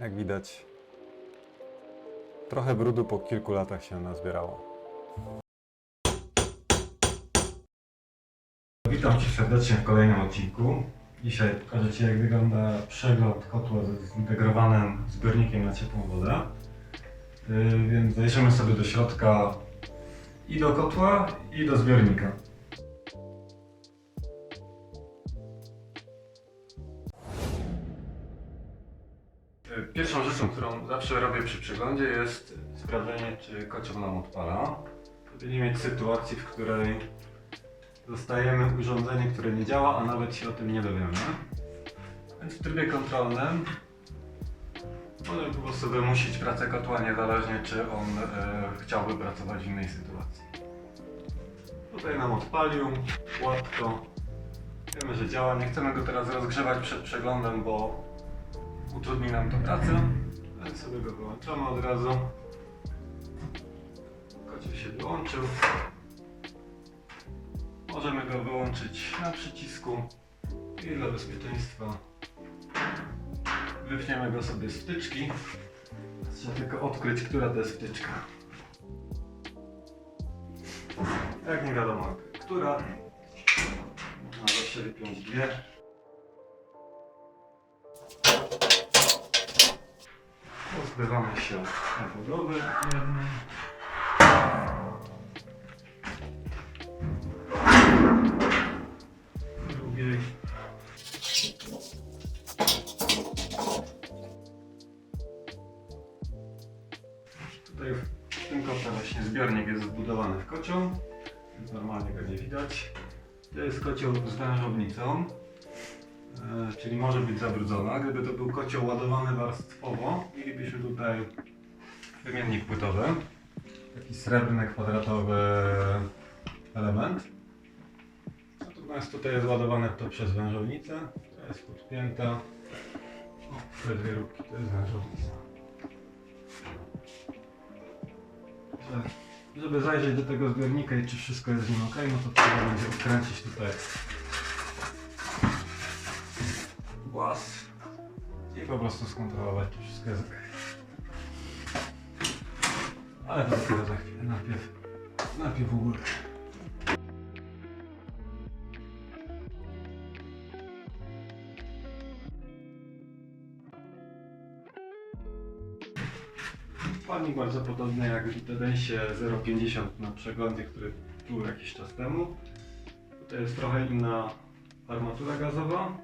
Jak widać, trochę brudu po kilku latach się nazbierało. Witam Cię serdecznie w kolejnym odcinku. Dzisiaj pokażę Ci, jak wygląda przegląd kotła ze zintegrowanym zbiornikiem na ciepłą wodę. Yy, więc zajrzymy sobie do środka i do kotła, i do zbiornika. Rzeczą, którą zawsze robię przy przeglądzie jest sprawdzenie, czy kocioł nam odpala. Żeby nie mieć sytuacji, w której dostajemy urządzenie, które nie działa, a nawet się o tym nie dowiemy. Więc w trybie kontrolnym możemy po prostu wymusić pracę kotła, niezależnie czy on e, chciałby pracować w innej sytuacji. Tutaj nam odpalił, gładko. Wiemy, że działa. Nie chcemy go teraz rozgrzewać przed przeglądem, bo utrudni nam to pracę. Więc sobie go wyłączamy od razu. Kocioł się wyłączył. Możemy go wyłączyć na przycisku i dla bezpieczeństwa wypniemy go sobie z wtyczki. Trzeba tylko odkryć, która to jest wtyczka. Jak nie wiadomo, która, można zawsze wypiąć dwie. Pozbywamy się podłowy jednej. drugiej. Tutaj w tym kotle właśnie zbiornik jest zbudowany w kocioł, normalnie go nie widać. To jest kocioł z wężownicą, e, czyli może być zabrudzona. Gdyby to był kocioł ładowany warstwowo, mielibyśmy tutaj wymiennik płytowy, taki srebrny, kwadratowy element. Natomiast tutaj jest ładowane to przez wężownicę, to jest podpięta. O, te dwie róbki to jest wężownica. Że- Żeby zajrzeć do tego zbiornika i czy wszystko jest z nim ok, no to trzeba będzie odkręcić tutaj głaz i po prostu skontrolować, czy wszystko jest ok. Ale to dopiero za chwilę, najpierw, najpierw w ogóle. Palnik bardzo podobny jak w Tedensie 0,50 na przeglądzie, który był jakiś czas temu. Tutaj jest trochę inna armatura gazowa.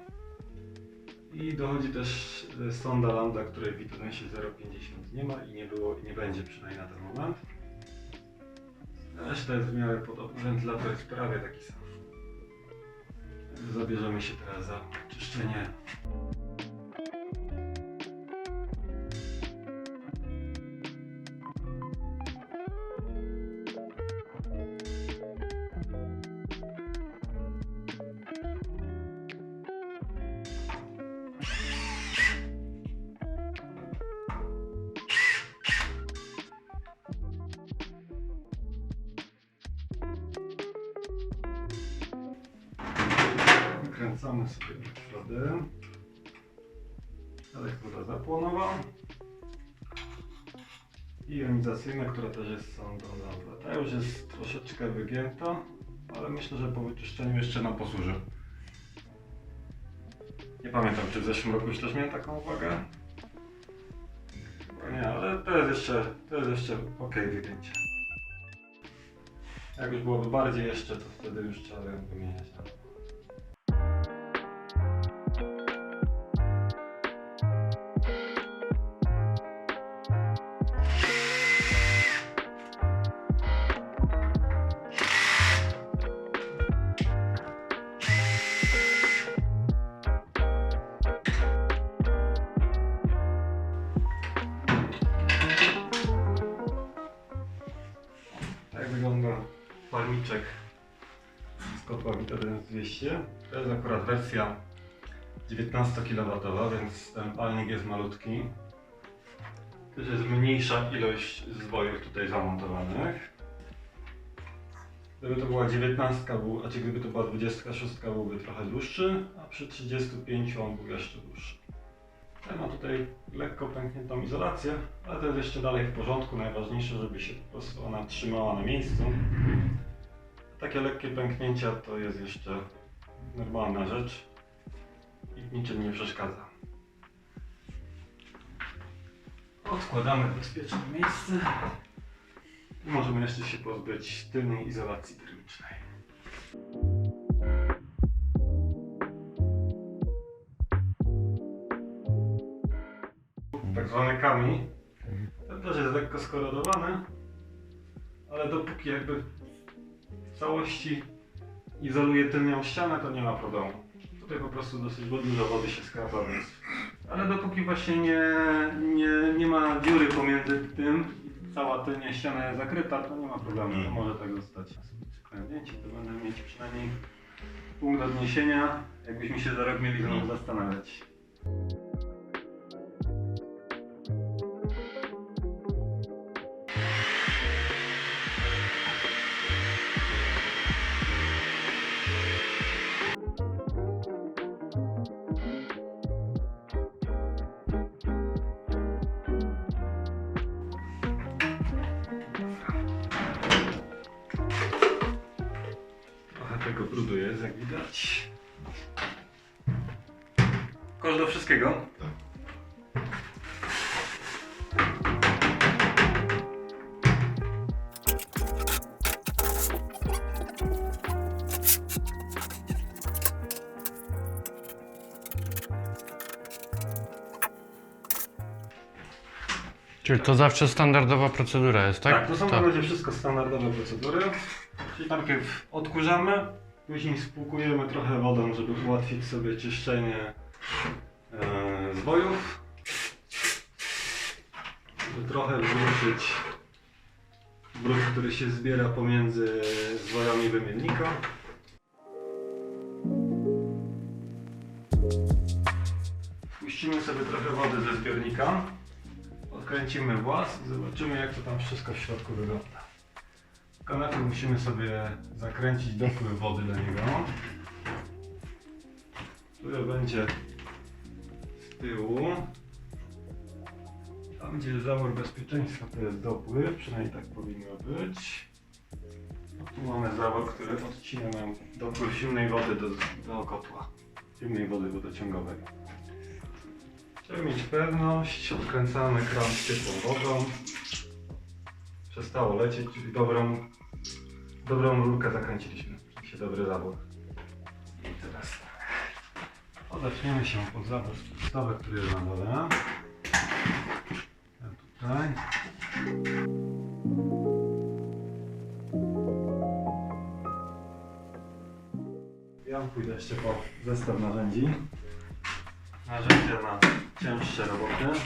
I dochodzi też sonda lambda, której w Tedensie 0,50 nie ma i nie było i nie będzie przynajmniej na ten moment. Reszta jest w miarę podobna, wentylator jest prawie taki sam. Zabierzemy się teraz za czyszczenie Sobie. Elektroda zapłonowa. I jonizacyjna, która też jest lambda. Ta już jest troszeczkę wygięta, ale myślę, że po wyczyszczeniu jeszcze nam posłuży. Nie pamiętam, czy w zeszłym roku już też miałem taką uwagę. Chyba nie, ale to jest jeszcze, to jest jeszcze ok wygięcie. Jak już byłoby bardziej jeszcze, to wtedy już trzeba ją wymieniać. Wersja 19 kW, więc ten palnik jest malutki. Też jest mniejsza ilość zwojów tutaj zamontowanych. Gdyby to była 19, był, a czy gdyby to była 26, byłby trochę dłuższy, a przy 35 on był jeszcze dłuższy. Ten ma tutaj lekko pękniętą izolację, ale to jest jeszcze dalej w porządku. Najważniejsze, żeby się po prostu ona trzymała na miejscu. Takie lekkie pęknięcia to jest jeszcze normalna rzecz i w niczym nie przeszkadza. Odkładamy w bezpieczne miejsce i możemy jeszcze się pozbyć tylnej izolacji termicznej. Tak zwany kamień. Ten też jest lekko skorodowany, ale dopóki jakby w całości izoluje tylnią ścianę, to nie ma problemu. Tutaj po prostu dosyć dużo wody się skrapa, więc... Ale dopóki właśnie nie, nie, nie ma dziury pomiędzy tym i cała tylnia ściana jest zakryta, to nie ma problemu, to może tak zostać. Przyklęgnięcie, to będę mieć przynajmniej punkt odniesienia, jakbyśmy się za rok mieli znowu zastanawiać. Czyli to zawsze standardowa procedura jest, tak? Tak, to są na razie wszystko standardowe procedury. Czyli najpierw odkurzamy, później spłukujemy trochę wodą, żeby ułatwić sobie czyszczenie e, zwojów. Żeby trochę wyruszyć brud, który się zbiera pomiędzy zwojami wymiennika. Puścimy sobie trochę wody ze zbiornika. Odkręcimy włas i zobaczymy jak to tam wszystko w środku wygląda. Tylko musimy sobie zakręcić dopływ wody do niego, który będzie z tyłu. Tam gdzie jest zawór bezpieczeństwa to jest dopływ, przynajmniej tak powinno być. No tu mamy zawór, który odcina nam dopływ zimnej wody do, do kotła. Zimnej wody wodociągowej. Żeby mieć pewność, odkręcamy kran z ciepłą wodą. Przestało lecieć, czyli dobrą, dobrą rurkę zakręciliśmy. Się dobry zabór. I teraz tak. Odepniemy się pod zabór spustowy, który jest na dole. Ja tutaj. Ja pójdę jeszcze po zestaw narzędzi. Narzędzia na cięższe roboty.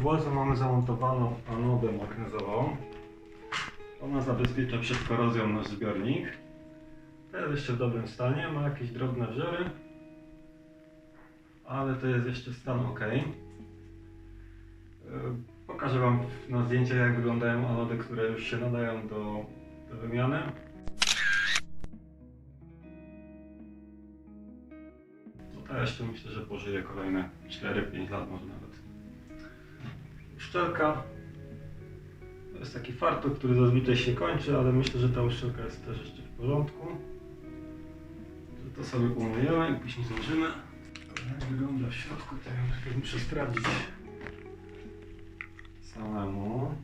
Włazu mamy zamontowaną anodę magnezową. Ona zabezpiecza przed korozją nasz zbiornik. To jest jeszcze w dobrym stanie, ma jakieś drobne wrzory, ale to jest jeszcze stan ok. Yy, Pokażę Wam na zdjęciach jak wyglądają anody, które już się nadają do, do wymiany. No ta jeszcze myślę, że pożyje kolejne 4-5 lat może nawet. Uszczelka. To jest taki fartuch, który zazwyczaj się kończy, ale myślę, że ta uszczelka jest też jeszcze w porządku. To sobie umyjemy i później złożymy. Jak wygląda w środku, to ja muszę sprawdzić samemu.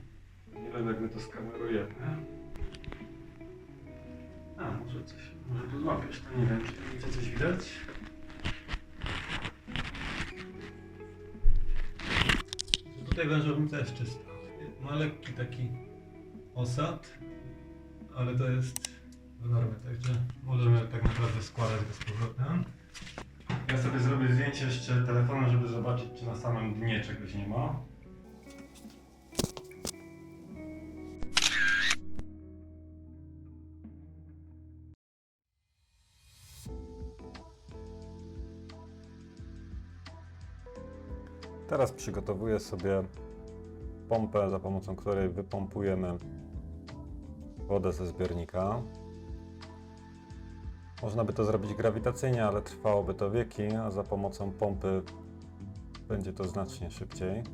Nie wiem jak my to skamerujemy. A, może coś, może tu złapiesz, to nie wiem, czy coś widać? Tutaj wężownica jest czysta. Ma lekki taki osad, ale to jest w normie, także możemy tak naprawdę składać go z powrotem. Ja sobie zrobię zdjęcie jeszcze telefonem, żeby zobaczyć, czy na samym dnie czegoś nie ma. Teraz przygotowuję sobie pompę, za pomocą której wypompujemy wodę ze zbiornika. Można by to zrobić grawitacyjnie, ale trwałoby to wieki, a za pomocą pompy będzie to znacznie szybciej.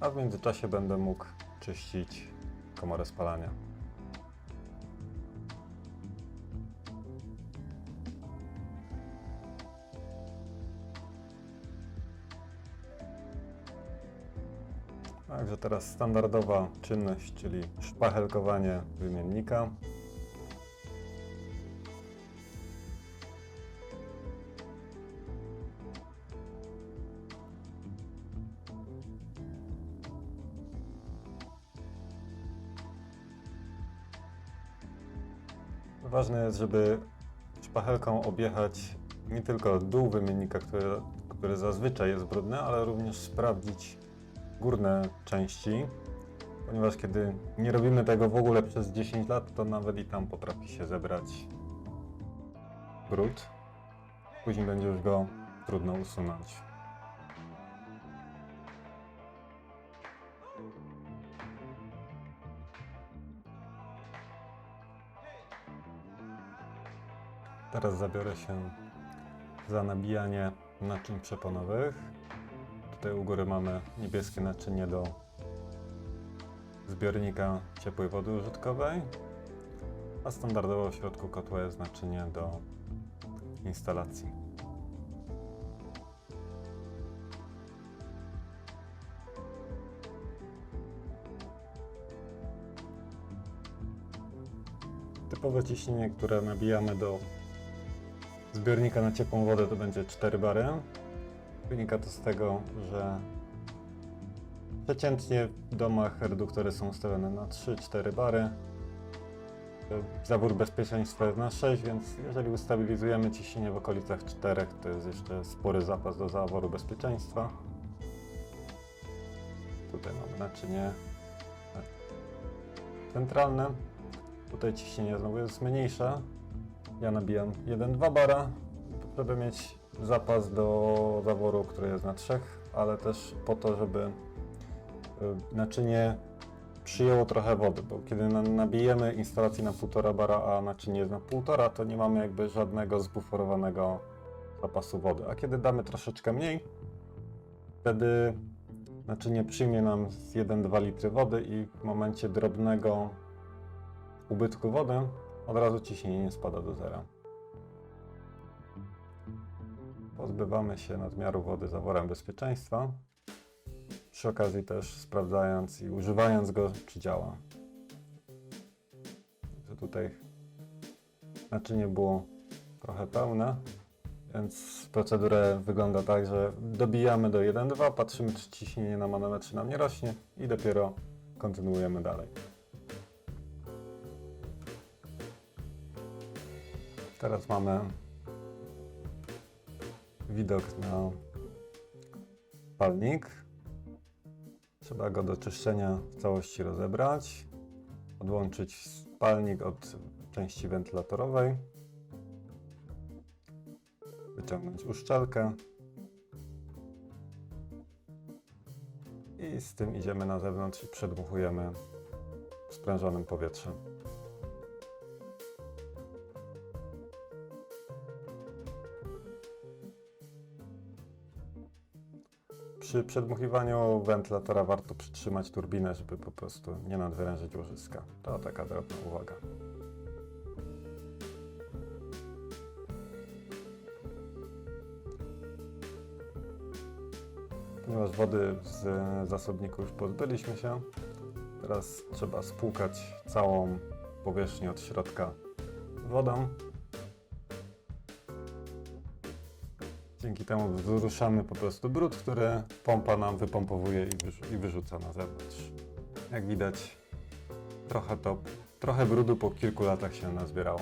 A w międzyczasie będę mógł czyścić komorę spalania. Także teraz standardowa czynność, czyli szpachelkowanie wymiennika. Ważne jest, żeby szpachelką objechać nie tylko dół wymiennika, który, który zazwyczaj jest brudny, ale również sprawdzić górne części, ponieważ kiedy nie robimy tego w ogóle przez 10 lat, to nawet i tam potrafi się zebrać brud. Później będzie już go trudno usunąć. Teraz zabiorę się za nabijanie naczyń przeponowych. Tutaj u góry mamy niebieskie naczynie do zbiornika ciepłej wody użytkowej, a standardowo w środku kotła jest naczynie do instalacji. Typowe ciśnienie, które nabijamy do zbiornika na ciepłą wodę to będzie 4 bary. Wynika to z tego, że przeciętnie w domach reduktory są ustawione na 3-4 bary. Zawór bezpieczeństwa jest na 6, więc jeżeli ustabilizujemy ciśnienie w okolicach 4, to jest jeszcze spory zapas do zaworu bezpieczeństwa. Tutaj mamy naczynie centralne. Tutaj ciśnienie znowu jest mniejsze. Ja nabijam 1-2 bara, żeby mieć zapas do zaworu, który jest na 3, ale też po to, żeby y, naczynie przyjęło trochę wody, bo kiedy na- nabijemy instalacji na 1,5 bara, a naczynie jest na 1,5, to nie mamy jakby żadnego zbuforowanego zapasu wody. A kiedy damy troszeczkę mniej, wtedy naczynie przyjmie nam z 1-2 litry wody i w momencie drobnego ubytku wody od razu ciśnienie spada do zera. Pozbywamy się nadmiaru wody zaworem bezpieczeństwa. Przy okazji też sprawdzając i używając go, czy działa. Że tutaj naczynie było trochę pełne, więc procedura wygląda tak, że dobijamy do 1,2, patrzymy czy ciśnienie na manometrze nam nie rośnie i dopiero kontynuujemy dalej. Teraz mamy widok na palnik. Trzeba go do czyszczenia w całości rozebrać, odłączyć palnik od części wentylatorowej, wyciągnąć uszczelkę i z tym idziemy na zewnątrz i przedmuchujemy sprężonym powietrzem. Przy przedmuchiwaniu wentylatora warto przytrzymać turbinę, żeby po prostu nie nadwyrężyć łożyska. To taka drobna uwaga. Ponieważ wody z zasobników już pozbyliśmy się, teraz trzeba spłukać całą powierzchni od środka wodą. Dzięki temu wzruszamy po prostu brud, który pompa nam wypompowuje i, wyrzu- i wyrzuca na zewnątrz. Jak widać, trochę to, trochę brudu po kilku latach się nazbierało.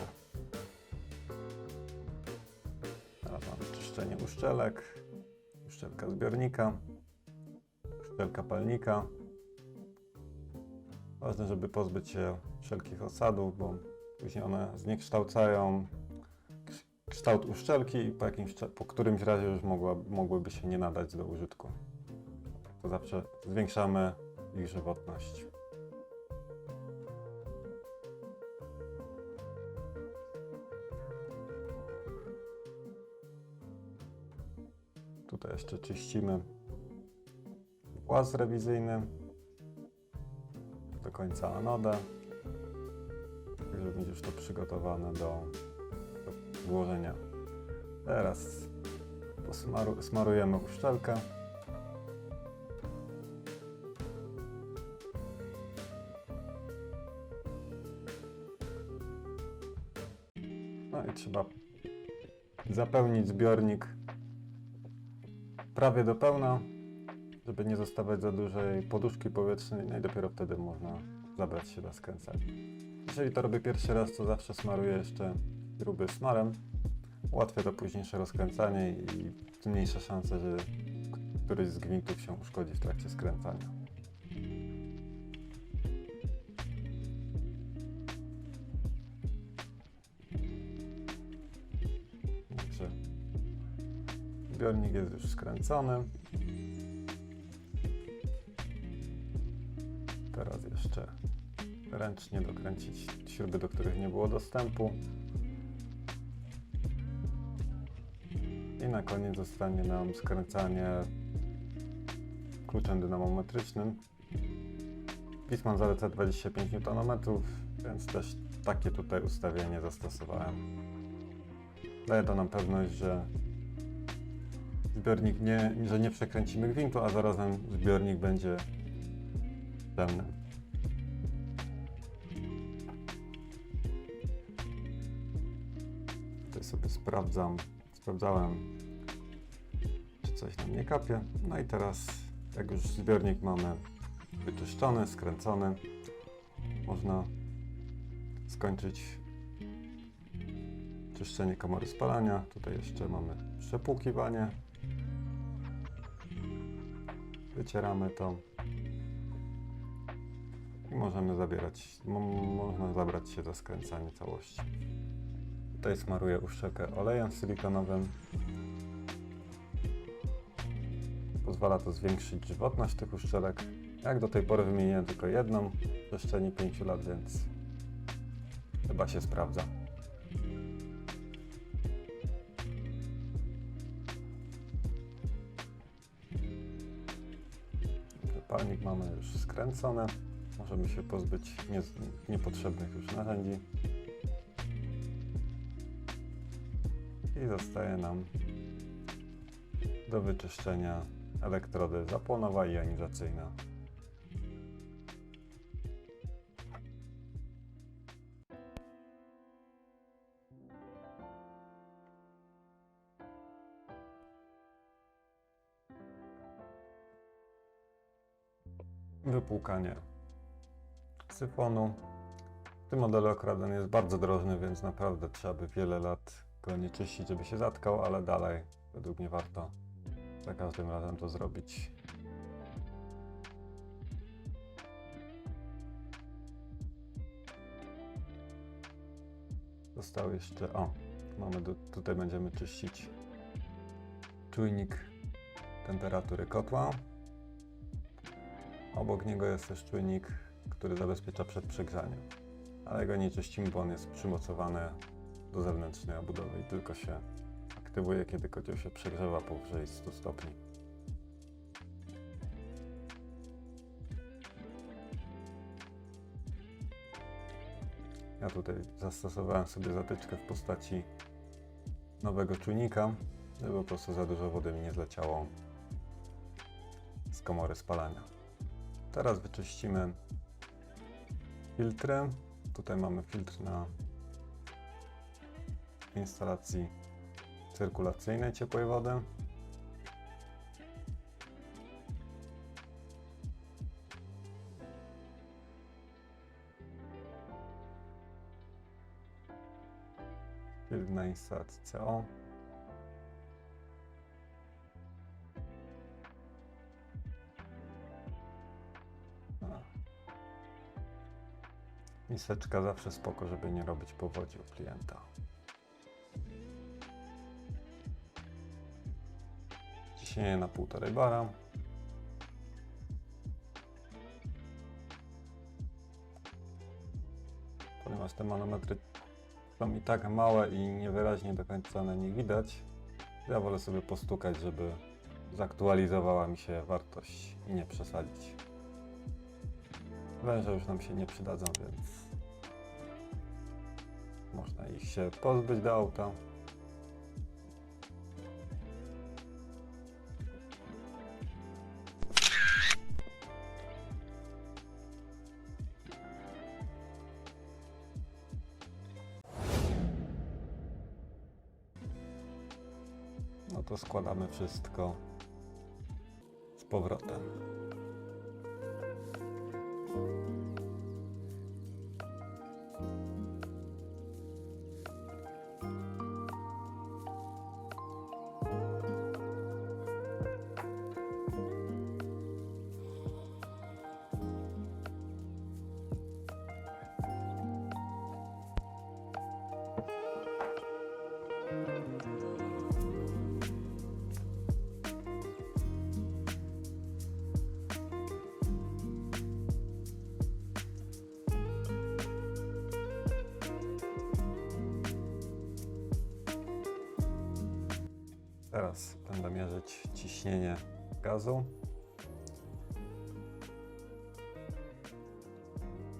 Teraz mamy czyszczenie uszczelek, uszczelka zbiornika, uszczelka palnika. Ważne, żeby pozbyć się wszelkich osadów, bo później one zniekształcają ks- kształt uszczelki i po, jakimś, po którymś razie już mogła, mogłyby się nie nadać do użytku. To zawsze zwiększamy ich żywotność. Tutaj jeszcze czyścimy właz rewizyjny do końca anodę, żeby mieć już to przygotowane do włożenia. Teraz posmaru, smarujemy uszczelkę. No i trzeba zapełnić zbiornik prawie do pełna, żeby nie zostawiać za dużej poduszki powietrznej, no i dopiero wtedy można zabrać się do skręcania. Jeżeli to robię pierwszy raz, to zawsze smaruję jeszcze gruby smarem. Ułatwia to późniejsze rozkręcanie i zmniejsza szanse, że któryś z gwintów się uszkodzi w trakcie skręcania. Także zbiornik jest już skręcony. Teraz jeszcze ręcznie dokręcić śruby, do których nie było dostępu. I na koniec zostanie nam skręcanie kluczem dynamometrycznym. Wisman zaleca 25 Nm, więc też takie tutaj ustawienie zastosowałem. Daje to nam pewność, że zbiornik nie, że nie przekręcimy gwintu, a zarazem zbiornik będzie pełny. Tutaj sobie sprawdzam, sprawdzałem, coś nam nie kapie. No i teraz, jak już zbiornik mamy wyczyszczony, skręcony, można skończyć czyszczenie komory spalania. Tutaj jeszcze mamy przepłukiwanie. Wycieramy to i możemy zabierać, mo- można zabrać się za skręcanie całości. Tutaj smaruję uszczelkę olejem silikonowym. Pozwala to zwiększyć żywotność tych uszczelek. Jak do tej pory wymieniłem tylko jedną w przestrzeni 5 lat, więc chyba się sprawdza. Palnik mamy już skręcony. Możemy się pozbyć nie, niepotrzebnych już narzędzi. I zostaje nam do wyczyszczenia elektrody zapłonowa i jonizacyjna. Wypłukanie syfonu. W tym modelu akurat on jest bardzo drożny, więc naprawdę trzeba by wiele lat go nie czyścić, żeby się zatkał, ale dalej według mnie warto za każdym razem to zrobić. Został jeszcze, o, mamy do, tutaj będziemy czyścić czujnik temperatury kotła. Obok niego jest też czujnik, który zabezpiecza przed przegrzaniem. Ale go nie czyścimy, bo on jest przymocowany do zewnętrznej obudowy i tylko się aktywuje, kiedy kocioł się przegrzewa powyżej 100 stopni. Ja tutaj zastosowałem sobie zatyczkę w postaci nowego czujnika, żeby po prostu za dużo wody mi nie zleciało z komory spalania. Teraz wyczyścimy filtry Tutaj mamy filtr na instalacji cyrkulacyjnej ciepłej wody. Filtr na instalacji CO. Miseczka zawsze spoko, żeby nie robić powodzi u klienta. Na półtorej bara. Ponieważ te manometry są i tak małe i niewyraźnie do końca na nich widać, ja wolę sobie postukać, żeby zaktualizowała mi się wartość i nie przesadzić. Węże już nam się nie przydadzą, więc można ich się pozbyć do auta. No to składamy wszystko z powrotem.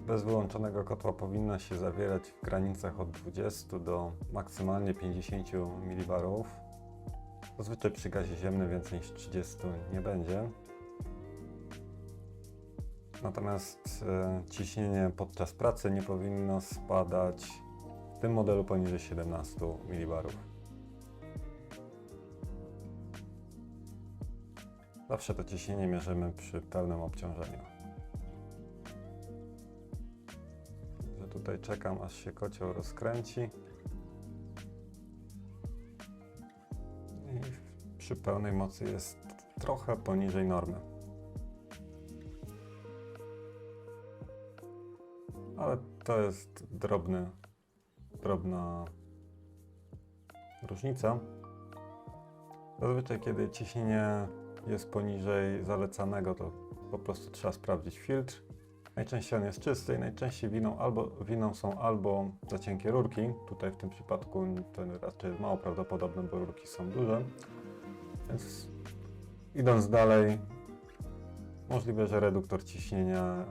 Bez wyłączonego kotła powinno się zawierać w granicach od 20 do maksymalnie 50 mW. Zazwyczaj przy gazie ziemnym więcej niż 30 nie będzie. Natomiast e, ciśnienie podczas pracy nie powinno spadać w tym modelu poniżej 17 mW. Zawsze to ciśnienie mierzymy przy pełnym obciążeniu. Tutaj czekam, aż się kocioł rozkręci. I przy pełnej mocy jest trochę poniżej normy. Ale to jest drobny, drobna różnica. Zazwyczaj, kiedy ciśnienie jest poniżej zalecanego, to po prostu trzeba sprawdzić filtr. Najczęściej on jest czysty i najczęściej winą, albo, winą są albo za cienkie rurki. Tutaj w tym przypadku to raczej jest mało prawdopodobne, bo rurki są duże. Więc idąc dalej, możliwe, że reduktor ciśnienia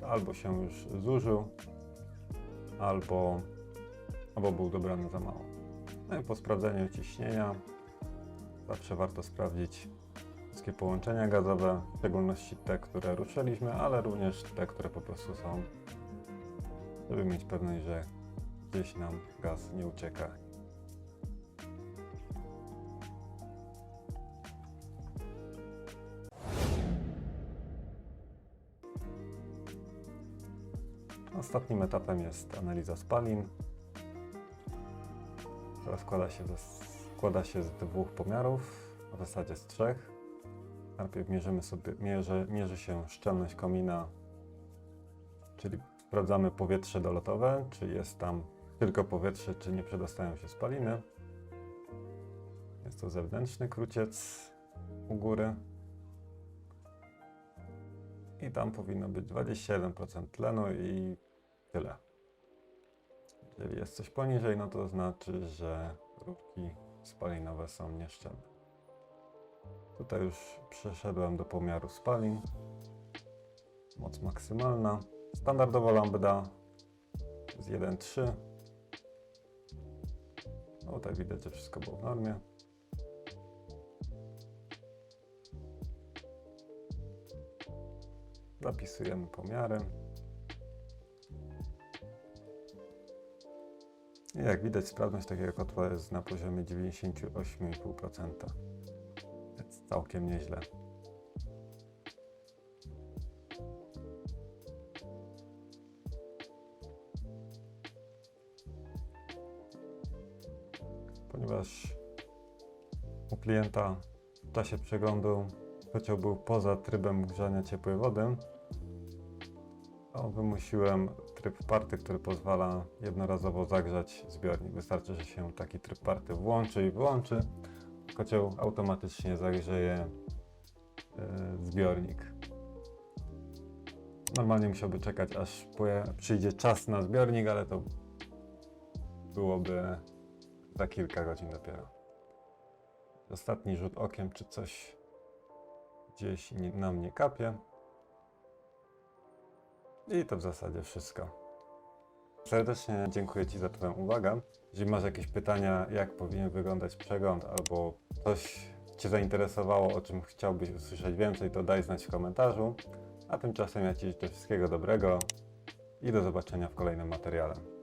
y, albo się już zużył, albo, albo był dobrany za mało. No i po sprawdzeniu ciśnienia zawsze warto sprawdzić wszystkie połączenia gazowe, w szczególności te, które ruszyliśmy, ale również te, które po prostu są, żeby mieć pewność, że gdzieś nam gaz nie ucieka. Ostatnim etapem jest analiza spalin. która składa się, ze, składa się z dwóch pomiarów, a w zasadzie z trzech. Najpierw mierzymy sobie, mierzy, mierzy się szczelność komina, czyli sprawdzamy powietrze dolotowe, czy jest tam tylko powietrze, czy nie przedostają się spaliny. Jest to zewnętrzny kruciec u góry. I tam powinno być 21% tlenu i tyle. Jeżeli jest coś poniżej, no to znaczy, że rurki spalinowe są nieszczelne. Tutaj już przeszedłem do pomiaru spalin. Moc maksymalna. Standardowa lambda z 1,3. No tutaj widać, że wszystko było w normie. Zapisujemy pomiary. I jak widać, sprawność takiego kotła jest na poziomie 98,5%. Całkiem nieźle. Ponieważ u klienta w czasie przeglądu kocioł był poza trybem grzania ciepłej wody, to wymusiłem tryb party, który pozwala jednorazowo zagrzać zbiornik. Wystarczy, że się taki tryb party włączy i wyłączy. Kocioł automatycznie zagrzeje e, zbiornik. Normalnie musiałby czekać, aż przyjdzie czas na zbiornik, ale to byłoby za kilka godzin dopiero. Ostatni rzut okiem, czy coś gdzieś na mnie kapie. I to w zasadzie wszystko. Serdecznie dziękuję Ci za Twoją uwagę. Jeżeli masz jakieś pytania, jak powinien wyglądać przegląd, albo coś Cię zainteresowało, o czym chciałbyś usłyszeć więcej, to daj znać w komentarzu. A tymczasem ja Ci życzę wszystkiego dobrego i do zobaczenia w kolejnym materiale.